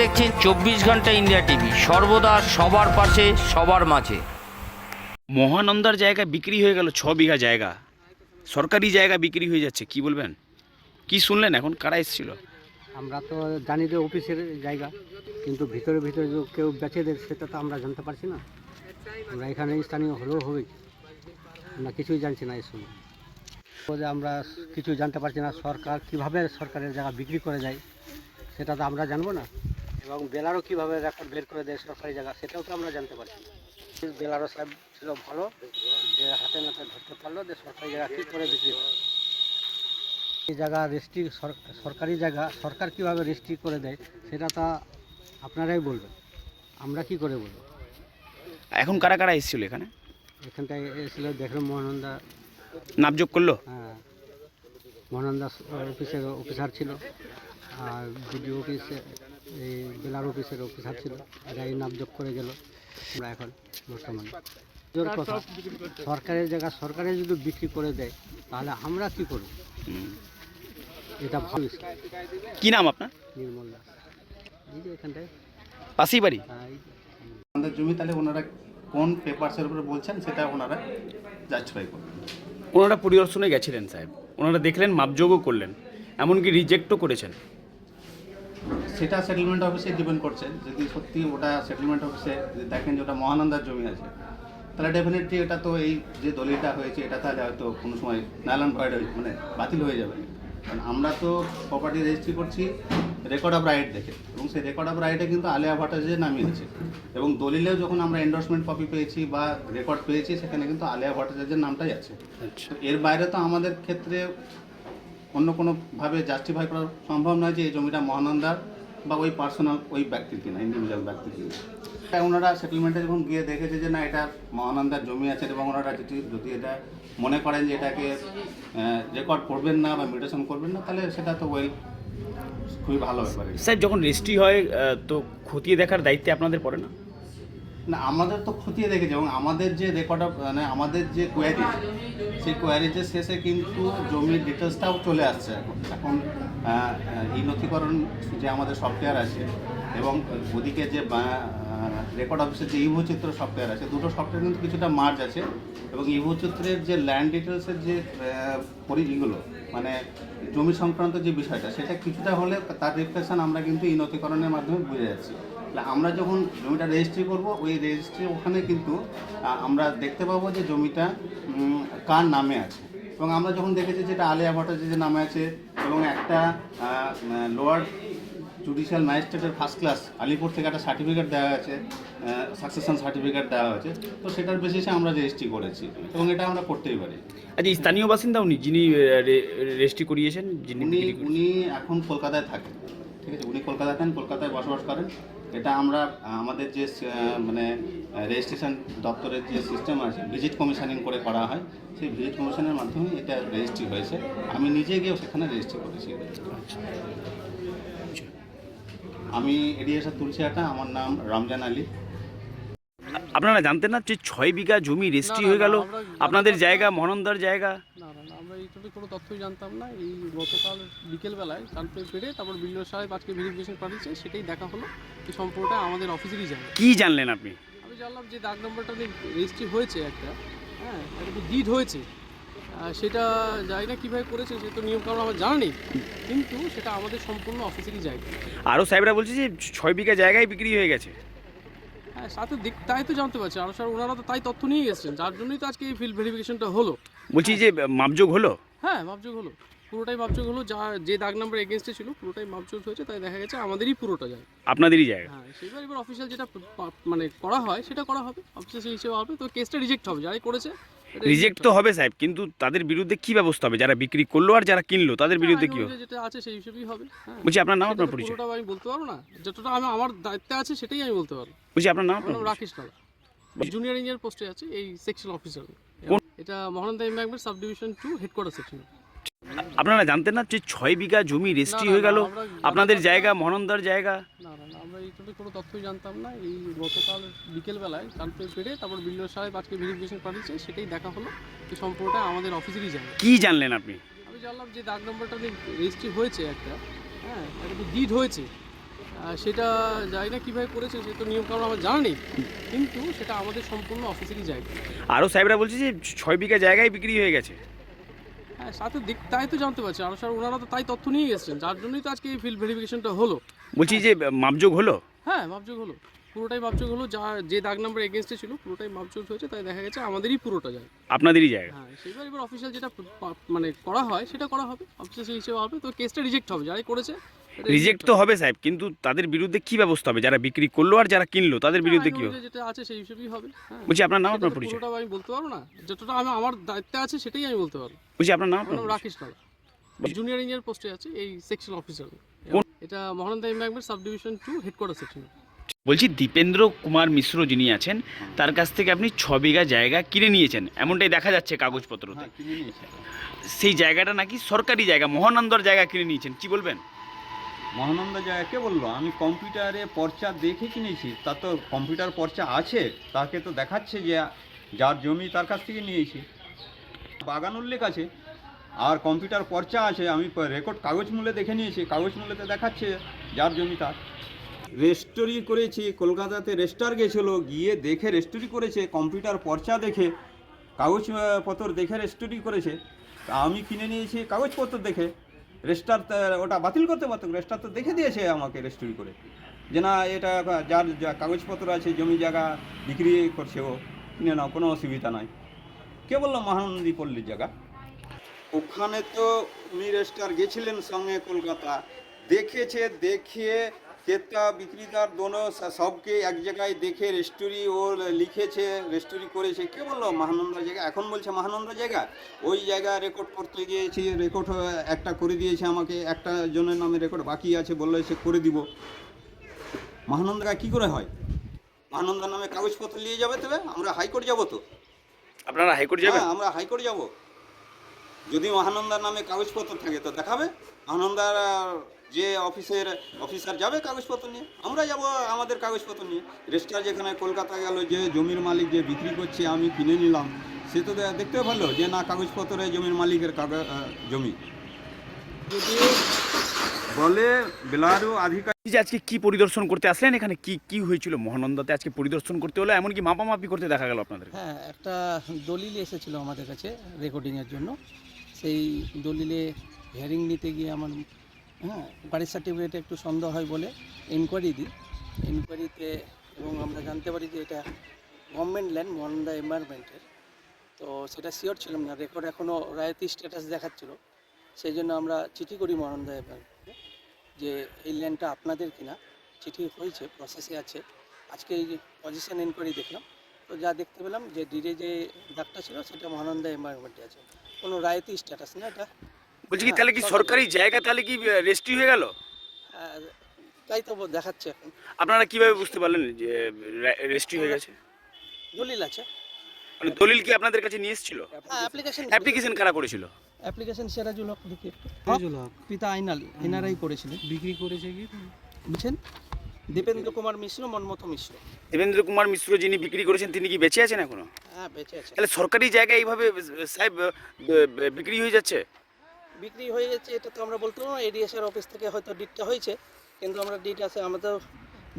দেখছেন চব্বিশ ঘণ্টা ইন্ডিয়া টিভি। সর্বদা সবার পাশে সবার মাঝে। মহানন্দার জায়গা বিক্রি হয়ে গেল ছ বিঘা জায়গা। সরকারি জায়গা বিক্রি হয়ে যাচ্ছে কি বলবেন? কি শুনলেন এখন? কারা এসেছিল? আমরা তো জানি যে অফিসের জায়গা কিন্তু ভিতরে ভিতরে যে কেউ বেচে দেয় সেটা তো আমরা জানতে পারছি না। আমরা এখানে স্থানীয় হলেও হবে আমরা কিছুই জানছি না এই সময়। যে আমরা কিছু জানতে পারছি না সরকার কীভাবে সরকারের জায়গা বিক্রি করে যায় সেটা তো আমরা জানব না। এবং বেলারও কীভাবে রেকর্ড বের করে দেয় সরকারি জায়গা সেটাও তো আমরা জানতে পারছি। বেলারও সাহেব ছিল ভালো যে হাতে নাতে ধরতে পারল যে সরকারি জায়গা কী করে বিক্রি হয়। এই জায়গা রেস্ট্রি সরকারি জায়গা সরকার কীভাবে রেস্ট্রি করে দেয় সেটা তা আপনারাই বলবেন। আমরা কি করে বলব? এখন কারা কারা এসেছিল এখানে? এখানটায় এসেছিল দেখলাম মহানন্দা। নাপযোগ করল? হ্যাঁ, মহানন্দা অফিসের অফিসার ছিল আর বিডিও অফিসে এই জেলার অফিসের অফিসার ছিল এরা এই নামযোগ করে গেল। আমরা এখন বর্তমানে। জোর কথা সরকারের জায়গা সরকারে যদি বিক্রি করে দেয় তাহলে আমরা কি করব? এটা ভাবিস কি নাম আপনার? নির্মল দাস। এই যে এখানটায়। পাশেই বাড়ি? হ্যাঁ, আমাদের জমি তাহলে ওনারা কোন পেপারসের উপরে বলছেন সেটা ওনারা জাস্টিফাই করবেন। ওনারা পরিদর্শনে গেছিলেন সাহেব। ওনারা দেখলেন মাপযোগও করলেন। এমনকি রিজেক্টও করেছেন। সেটা সেটেলমেন্ট অফিসে ডিপেন্ড করছে। যদি সত্যি ওটা সেটেলমেন্ট অফিসে দেখেন যে ওটা মহানন্দার জমি আছে তাহলে ডেফিনেটলি এটা তো এই যে দলিলটা হয়েছে এটা তাহলে হয়তো কোনো সময় নাইলন ভয়েড হয়ে মানে বাতিল হয়ে যাবে। কারণ আমরা তো প্রপার্টি রেজিস্ট্রি করছি রেকর্ড অফ রাইট দেখে। এবং সেই রেকর্ড অফ রাইটে কিন্তু আলিয়া ভট্টাচার্যের নামই আছে এবং দলিলেও যখন আমরা এন্ডোর্সমেন্ট কপি পেয়েছি বা রেকর্ড পেয়েছি সেখানে কিন্তু আলিয়া ভট্টাচার্যের নামটাই আছে। আচ্ছা। এর বাইরে তো আমাদের ক্ষেত্রে অন্য কোনোভাবে জাস্টিফাই করা সম্ভব নয় যে এই জমিটা মহানন্দার। বা ওই পার্সোনাল ওই ব্যক্তির কিনা ইন্ডিভিজুয়াল ব্যক্তির কিনা। তাই ওনারা সেটেলমেন্টে যখন গিয়ে দেখেছে যে না, এটা মহানন্দার জমি আছে এবং ওনারা যদি যদি এটা মনে করেন যে এটাকে রেকর্ড করবেন না বা মিউটেশন করবেন না, তাহলে সেটা তো ওয়েল খুবই ভালো ব্যাপার পারে স্যার, যখন রেজিস্ট্রি হয় তো খতিয়ে দেখার দায়িত্বে আপনাদের পড়ে না? না আমাদের তো খতিয়ে দেখেছে এবং আমাদের যে রেকর্ড মানে আমাদের যে কোয়ারি সেই কোয়ারিজের শেষে কিন্তু জমির ডিটেলসটাও চলে আসছে এখন। এখন এই নথিকরণ যে আমাদের সফটওয়্যার আছে এবং ওদিকে যে রেকর্ড অফিসের যে ইভোচিত্র সফটওয়্যার আছে দুটো সফটওয়্যার কিন্তু কিছুটা মার্জ আছে এবং ইভোচিত্রের যে ল্যান্ড ডিটেলসের যে আহ, পরিধিগুলো মানে জমি সংক্রান্ত যে বিষয়টা সেটা কিছুটা হলে তার রিফ্লেকশন আমরা কিন্তু এই নথিকরণের মাধ্যমে বুঝে যাচ্ছি। আমরা যখন জমিটা রেজিস্ট্রি করব ওই রেজিস্ট্রি ওখানে কিন্তু আমরা দেখতে পাবো যে জমিটা কার নামে আছে। এবং আমরা যখন দেখেছি যেটা আলিয়া ভট্টাচার্যের নামে আছে এবং একটা লোয়ার জুডিশিয়াল ম্যাজিস্ট্রেটের ফার্স্ট ক্লাস আলিপুর থেকে একটা সার্টিফিকেট দেওয়া আছে সাকসেশন সার্টিফিকেট দেওয়া হয়েছে তো সেটার বেসিসে আমরা রেজিস্ট্রি করেছি। এবং এটা আমরা করতেই পারি। আচ্ছা স্থানীয় বাসিন্দা উনি যিনি রেজিস্ট্রি করিয়েছেন যিনি উনি উনি এখন কলকাতায় থাকেন ঠিক আছে? উনি কলকাতায় থাকেন কলকাতায় বসবাস করেন। এটা আমরা আমাদের যে মানে রেজিস্ট্রেশন দপ্তরের যে সিস্টেম আছে ভিজিট কমিশনিং করে করা হয় সেই ভিজিট কমিশনের মাধ্যমে এটা রেজিস্ট্রি হয়েছে। আমি নিজে গিয়েও সেখানে রেজিস্ট্রি করেছি। আমি এডিএসআর তুলসিয়াটা আমার নাম রমজান আলী। আপনারা জানতেন না যে ছয় বিঘা জমি রেজিস্ট্রি হয়ে গেল? আপনাদের জায়গা মহানন্দার জায়গা? এইটাতে কোনো তথ্যই জানতাম না। এই গতকাল বিকেলবেলায় কালকে পেরে তারপর বিল্ডর সাহেব আজকে ভেরিফিকেশন পাঠিয়েছে সেটাই দেখা হলো এই সম্পূর্ণটা আমাদের অফিসেরই জায়গা কি জানলেন আপনি? আমি জানলাম যে দাগ নম্বরটা রেজিস্ট্রি হয়েছে একটা হ্যাঁ একটা তো ডিড হয়েছে। সেটা জানি না কীভাবে করেছে সে তো নিয়ম নিয়মকানুন আমার জানা নেই কিন্তু সেটা আমাদের সম্পূর্ণ অফিসেরই জায়গা। আরও সাহেবরা বলছে যে ছয় বিঘা জায়গায় বিক্রি হয়ে গেছে। হ্যাঁ সাথে দিক তাই তো জানতে পারছি। আর স্যার ওনারা তো তাই তথ্য নিয়ে গেছেন যার জন্যই তো আজকে এই ফিল্ড ভেরিফিকেশনটা হলো। বলছি যে মাপযোগ হলো? হ্যাঁ মাপযোগ হলো। পুরোটাই মাপযোগ হলো যা যে দাগ নাম্বার এগেনস্টে ছিল পুরোটাই মাপযোগ হয়েছে তাই দেখা গেছে আমাদেরই পুরোটা যায় আপনাদেরই জায়গা? হ্যাঁ সেবার এবার অফিসিয়াল যেটা মানে করা হয় সেটা করা হবে। অফিসিয়াল হিসেবে হবে তো কেসটা রিজেক্ট হবে। যারাই করেছে রিজেক্ট তো হবে সাহেব কিন্তু তাদের বিরুদ্ধে কি ব্যবস্থা হবে? যারা বিক্রি করল আর যারা কিনলো তাদের বিরুদ্ধে কি হবে? যেটা আছে সেই হিসেবেই হবে। হ্যাঁ। বলছি আপনার নাম আপনার পরিচয়। আমি বলতে পারব না। যতটা আমি আমার দায়িত্বে আছে সেটাই আমি বলতে পারব। বলছি আপনার নাম আপনার রাকেশ কালা জুনিয়র ইঞ্জিনিয়ার পোস্টে আছে এই সেকশন অফিসার এটা Mahananda embankment sub division two headquarter section আপনারা জানতেন না যে ছয় বিঘা জমি রেজিস্ট্রি হয়ে গেল? আপনাদের জায়গা মহানন্দার জায়গা? না না এইটাতে কোনো তথ্যই জানতাম না। এই গতকাল বিকেলবেলায় কালকে পেরে তারপর বিল্ডর সাহেব আজকে ভেরিফিকেশন পাঠিয়েছে সেটাই দেখা হলো এই সম্পূর্ণটা আমাদের অফিসেরই জায়গা কি জানলেন আপনি? আমি জানলাম যে দাগ নম্বরটা রেজিস্ট্রি হয়েছে একটা হ্যাঁ একটা ডিড হয়েছে। সেটা জানি না কীভাবে করেছে সে তো নিয়মকানুন আমার জানা নেই। কিন্তু সেটা আমাদের সম্পূর্ণ অফিসেরই জায়গা। আরও সাহেবরা বলছে যে ছয় বিঘা জায়গায় বিক্রি হয়ে গেছে। হ্যাঁ সাথে দেখ তাই তো জানতে পারছি। আরও স্যার ওনারা তো তাই তথ্য নিয়ে এসেছেন। যার জন্যই তো আজকে এই ফিল্ড ভেরিফিকেশনটা হলো। বলছি যে মাপযোগ হলো? হ্যাঁ মাপযোগ হলো। পুরোটাই মাপযোগ হলো। যা যে দাগ নাম্বার এগেনস্টে ছিল পুরোটাই মাপযোগ হয়েছে তাই দেখা গেছে আমাদেরই পুরোটা যায় আপনাদেরই জায়গা? হ্যাঁ সেবার এবার অফিসিয়াল যেটা মানে করা হয় সেটা করা হবে। অফিসিয়াল হিসেবে হবে। তো কেসটা রিজেক্ট হবে যারাই করেছে রিজেক্ট তো হবে সাহেব কিন্তু তাদের বিরুদ্ধে কি ব্যবস্থা হবে? যারা বিক্রি করল আর যারা কিনলো তাদের বিরুদ্ধে কি হবে? যেটা আছে সেই হিসেবেই হবে। হ্যাঁ বলছি আপনার নাম আপনার পরিচয়। পুরোটা আমি বলতে পারব না। যতটা আমি আমার দায়িত্বে আছে সেটাই আমি বলতে পারব। বলছি আপনার নাম আপনার রাকেশ কালা। জুনিয়র ইঞ্জিনিয়ার পোস্টে আছে এই সেকশন অফিসার এটা Mahananda embankment sub division two headquarter section. বলছি দীপেন্দ্র কুমার মিশ্র যিনি আছেন তার কাছ থেকে আপনি ছ বিঘা জায়গা কিনে নিয়েছেন এমনটাই দেখা যাচ্ছে কাগজপত্রতে। হ্যাঁ সেই জায়গাটা নাকি সরকারি জায়গা মহানন্দর জায়গা কিনে নিয়েছেন কি বলবেন? মহানন্দা জায়গা কে বলল? আমি কম্পিউটারে পর্চা দেখে কিনেছি তার তো কম্পিউটার পর্চা আছে তাকে তো দেখাচ্ছে যে যার জমি তার কাছ থেকে নিয়েছি। বাগান উল্লেখ আছে আর কম্পিউটার পর্চা আছে, আমি রেকর্ড কাগজ মূল্যে দেখে নিয়েছি, কাগজ মূল্যতে দেখাচ্ছে যার জমি তার। রেস্টোরি করেছি, কলকাতাতে রেস্টার গেছিল, গিয়ে দেখে রেস্টোরি করেছে, কম্পিউটার পর্চা দেখে কাগজপত্র দেখে রেস্টোরি করেছে। তা আমি কিনে নিয়েছি কাগজপত্র দেখে রেস্টার ওটা বাতিল করতে পারতো রেস্টার তো দেখে দিয়েছে আমাকে রেস্টোরি করে। যে না, এটা যার যা কাগজপত্র আছে, জমি জায়গা বিক্রি করছে ও, কিনে নাও, কোনো অসুবিধা নাই। কে বলল মহানন্দী পল্লীর জায়গা? ওখানে তো উনি রেস্টার গেছিলেন সঙ্গে কলকাতা। দেখেছে দেখিয়ে ক্রেতা বিক্রেতার দোনো সবকে এক জায়গায় দেখে রেস্টোরি ও লিখেছে রেস্টোরি করেছে। কে বলল? মহানন্দা জায়গা? এখন বলছে মহানন্দা জায়গা? ওই জায়গা রেকর্ড করতে গিয়েছি রেকর্ড একটা করে দিয়েছে আমাকে একটা জনের নামে রেকর্ড বাকি আছে বলল সে করে দিব। মহানন্দা কী করে হয়? মহানন্দার নামে কাগজপত্র নিয়ে যাবে তবে? আমরা হাইকোর্ট যাব তো। আপনারা হাইকোর্ট যাবেন? হ্যাঁ আমরা হাইকোর্ট যাব। যদি মহানন্দার নামে কাগজপত্র থাকে তো দেখাবে। মহানন্দার আহ, যে অফিসের অফিসার যাবে কাগজপত্র নিয়ে আমরা যাব আমাদের কাগজপত্র নিয়ে। রেজিস্টার যেখানে কলকাতা গেল যে জমির মালিক যে বিক্রি করছে আমি কিনে নিলাম সে তো দেখতে পারল যে না কাগজপত্রে জমির মালিকের কাগজ জমি। যদি বলে বেলারু আধিকারিক এই যে আজকে কি পরিদর্শন করতে আসলেন? এখানে কি কি হয়েছিল? মহানন্দাতে আজকে পরিদর্শন করতে হলো এমনকি মাপামাপি করতে দেখা গেল আপনাদের। হ্যাঁ একটা দলিল এসেছিল আমাদের কাছে রেকর্ডিংয়ের জন্য। সেই দলিলে হিয়ারিং নিতে গিয়ে আমার হ্যাঁ বাড়ির সার্টিফিকেটে একটু সন্দেহ হয় বলে এনকোয়ারি দিই। এনকোয়ারিতে এবং আমরা জানতে পারি যে এটা গভর্নমেন্ট ল্যান্ড মহানন্দা এনভায়রনমেন্টের তো সেটা শিওর ছিলাম না রেকর্ড এখনও রায়তি স্ট্যাটাস দেখাচ্ছিল। সেই জন্য আমরা চিঠি করি মহানন্দা এনভায়রনমেন্টে যে এই ল্যান্ডটা আপনাদের কিনা। চিঠি হয়েছে প্রসেসে আছে। আজকে এই পজিশন এনকোয়ারি দেখলাম। তো যা দেখতে পেলাম যে ডিরে যে দাগটা ছিল, সেটা মহানন্দা এনভায়রনমেন্টে আছে। কোনো রায়তি স্ট্যাটাস না এটা। বলছি কি তাহলে কি সরকারি জায়গা তাহলে কি রেস্ট্রি হয়ে গেল? তাই তো দেখাচ্ছে এখন। আপনারা কীভাবে বুঝতে পারলেন যে রেস্ট্রি হয়ে গেছে? দলিল আছে। মানে দলিল কি আপনাদের কাছে নিয়ে এসেছিল? হ্যাঁ অ্যাপ্লিকেশন অ্যাপ্লিকেশন কারা করেছিল? অ্যাপ্লিকেশন সেরাজুল হক একটু। সিরাজুল হক। পিতা আইনাল এনারাই করেছিলেন। বিক্রি করেছে কি? বুঝছেন? দীপেন্দ্র কুমার মিশ্র মনমথ মিশ্র। দেবেন্দ্র কুমার মিশ্র যিনি বিক্রি করেছেন তিনি কি বেঁচে আছেন এখনও? হ্যাঁ বেঁচে আছে। তাহলে সরকারি জায়গায় এইভাবে সাহেব বিক্রি হয়ে যাচ্ছে? বিক্রি হয়ে যাচ্ছে এটা তো আমরা বলতে পারব এডিএসের অফিস থেকে হয়তো ডিটটা হয়েছে কিন্তু আমরা ডিট আছে আমরা তো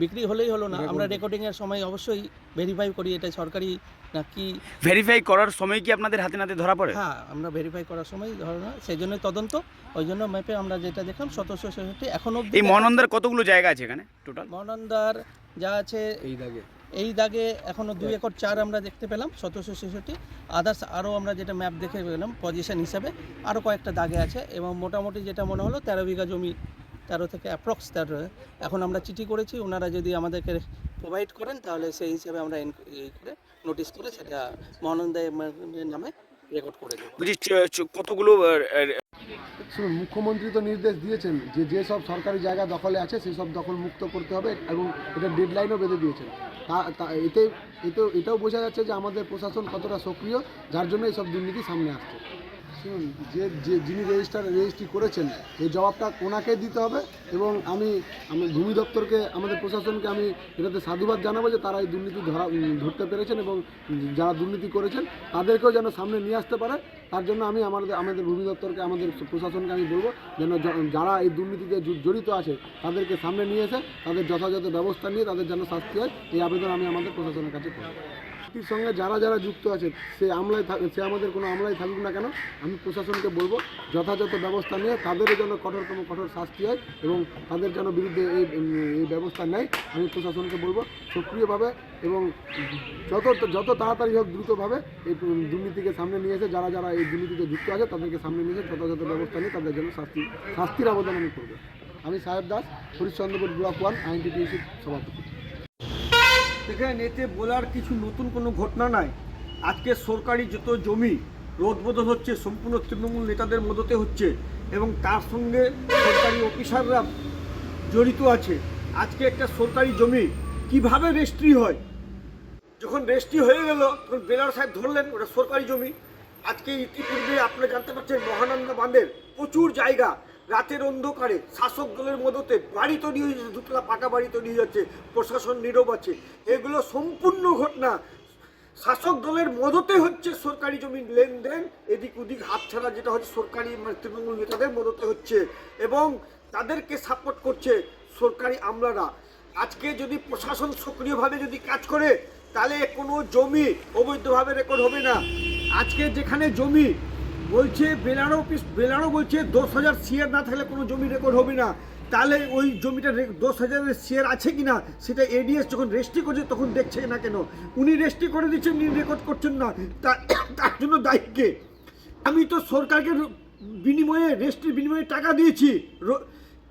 বিক্রি হলেই হলো না। আমরা রেকর্ডিংয়ের সময় অবশ্যই ভেরিফাই করি এটা সরকারি না কি ভেরিফাই করার সময় কি আপনাদের হাতে নাতে ধরা পড়ে? হ্যাঁ আমরা ভেরিফাই করার সময় ধরো না সেই জন্যই তদন্ত ওই জন্য ম্যাপে আমরা যেটা দেখলাম সতেরোশো ছেষট্টি এখন অব্দি এই মহানন্দার কতগুলো জায়গা আছে এখানে টোটাল মহানন্দার যা আছে এই দাগে। এই দাগে এখনও দুই একর চার আমরা দেখতে পেলাম সতেরোশো ছেষট্টি। আদার্স আরও আমরা যেটা ম্যাপ দেখে পেলাম পজিশন হিসাবে আরও কয়েকটা দাগে আছে এবং মোটামুটি যেটা মনে হলো তেরো বিঘা জমি তেরো থেকে অ্যাপ্রক্স তেরো এখন আমরা চিঠি করেছি ওনারা যদি আমাদেরকে প্রোভাইড করেন তাহলে সেই হিসাবে আমরা করে নোটিশ করে সেটা মহানন্দা এর নামে রেকর্ড করে দেবো। কতগুলো শুনুন মুখ্যমন্ত্রী তো নির্দেশ দিয়েছেন যে যেসব সরকারি জায়গা দখলে আছে সেই সব দখল মুক্ত করতে হবে এবং এটা ডেডলাইনও বেঁধে দিয়েছেন। তা তা- এতে এতে এটাও বোঝা যাচ্ছে যে আমাদের প্রশাসন কতটা সক্রিয় যার জন্য এইসব দুর্নীতি সামনে আসছে। শুনুন, যে যে যিনি রেজিস্টার রেজিস্ট্রি করেছেন, এই জবাবটা ওনাকে দিতে হবে এবং আমি আমি ভূমি দপ্তরকে, আমাদের প্রশাসনকে আমি এটাতে সাধুবাদ জানাব যে তারা এই দুর্নীতি ধরা ধরতে পেরেছেন এবং যারা দুর্নীতি করেছেন, তাদেরকেও যেন সামনে নিয়ে আসতে পারে। তার জন্য আমি আমাদের আমাদের ভূমি দপ্তরকে, আমাদের প্রশাসনকে আমি বলব যেন যারা এই দুর্নীতিতে জড়িত আছে, তাদেরকে সামনে নিয়ে এসে তাদের যথাযথ ব্যবস্থা নিয়ে তাদের যেন শাস্তি হয়, এই আবেদন আমি আমাদের প্রশাসনের কাছে করব এর সঙ্গে যারা যারা যুক্ত আছে সে আমলায় সে আমাদের কোনো আমলায় থাকুক না কেন, আমি প্রশাসনকে বলব, যথাযথ ব্যবস্থা নিয়ে তাদেরও যেন কঠোরতম কঠোর শাস্তি হয় এবং তাদের যেন বিরুদ্ধে এই এই ব্যবস্থা নেয়, আমি প্রশাসনকে বলব, সক্রিয়ভাবে এবং যত যত তাড়াতাড়ি হোক দ্রুতভাবে এই দুর্নীতিকে সামনে নিয়ে এসে যারা যারা এই দুর্নীতিতে যুক্ত আছে, তাদেরকে সামনে নিয়ে এসে যথাযথ ব্যবস্থা নিয়ে তাদের জন্য শাস্তি, শাস্তির আবেদন আমি করব। আমি সাহেব দাস, হরিশ্চন্দ্রপুর ব্লক ওয়ান আইনটিটিউসির সভাপতি। দেখেন এতে বলার কিছু নতুন কোনো ঘটনা নাই। আজকে সরকারি যত জমি রোদবদল হচ্ছে, সম্পূর্ণ তৃণমূল নেতাদের মদতে হচ্ছে এবং তার সঙ্গে সরকারি অফিসাররা জড়িত আছে। আজকে একটা সরকারি জমি কীভাবে রেজিস্ট্রি হয়? যখন রেজিস্ট্রি হয়ে গেল, তখন বেলার সাহেব ধরলেন, ওটা সরকারি জমি। আজকে ইতিপূর্বে আপনারা জানতে পারছেন, মহানন্দা বাঁধের প্রচুর জায়গা রাতের অন্ধকারে শাসক দলের মদতে বাড়ি তৈরি হয়ে যাচ্ছে, দুতলা পাকা বাড়ি তৈরি হয়ে যাচ্ছে, প্রশাসন নীরব আছে। এগুলো সম্পূর্ণ ঘটনা। শাসক দলের মদতে হচ্ছে সরকারি জমি লেনদেন, এদিক ওদিক হাতছাড়া যেটা হচ্ছে সরকারি মানে তৃণমূল নেতাদের মদতে হচ্ছে এবং তাদেরকে সাপোর্ট করছে সরকারি আমলারা। আজকে যদি প্রশাসন সক্রিয়ভাবে যদি কাজ করে, তাহলে কোনো জমি অবৈধভাবে রেকর্ড হবে না। আজকে যেখানে জমি বলছে বেলারো অফিস বেলারো বলছে, দশ হাজার শেয়ার না থাকলে কোনো জমি রেকর্ড হবে না। তাহলে ওই জমিটা দশ হাজারের শেয়ার আছে কি না সেটা এডিএস যখন রেজিস্ট্রি করছে, তখন দেখছে না কেন। উনি রেজিস্ট্রি করে দিচ্ছেন, উনি রেকর্ড করছেন না। তার জন্য দায়ী আমি তো সরকারকে বিনিময়ে রেজিস্ট্রির বিনিময়ে টাকা দিয়েছি।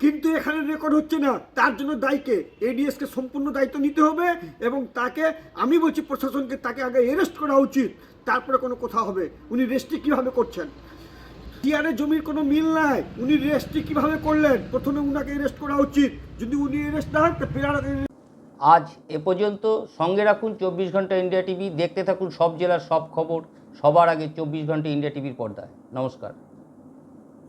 কিন্তু এখানে রেকর্ড হচ্ছে না। তার জন্য দায়ীকে এডিএসকে সম্পূর্ণ দায়িত্ব নিতে হবে এবং তাকে, আমি বলছি প্রশাসনকে, তাকে আগে অ্যারেস্ট করা উচিত। তারপরে কোনো কথা হবে। উনি রেজিস্ট্রি কীভাবে করছেন? টিআরের জমির কোনো মিল নাই। উনি রেজিস্ট্রি কীভাবে করলেন? প্রথমে উনাকে অ্যারেস্ট করা উচিত। যদি উনি অ্যারেস্ট না হন পেরারকে আজ এ পর্যন্ত সঙ্গে রাখুন চব্বিশ ঘণ্টা ইন্ডিয়া টিভি। দেখতে থাকুন সব জেলার সব খবর। সবার আগে চব্বিশ ঘণ্টা ইন্ডিয়া টিভির পর্দায়। নমস্কার।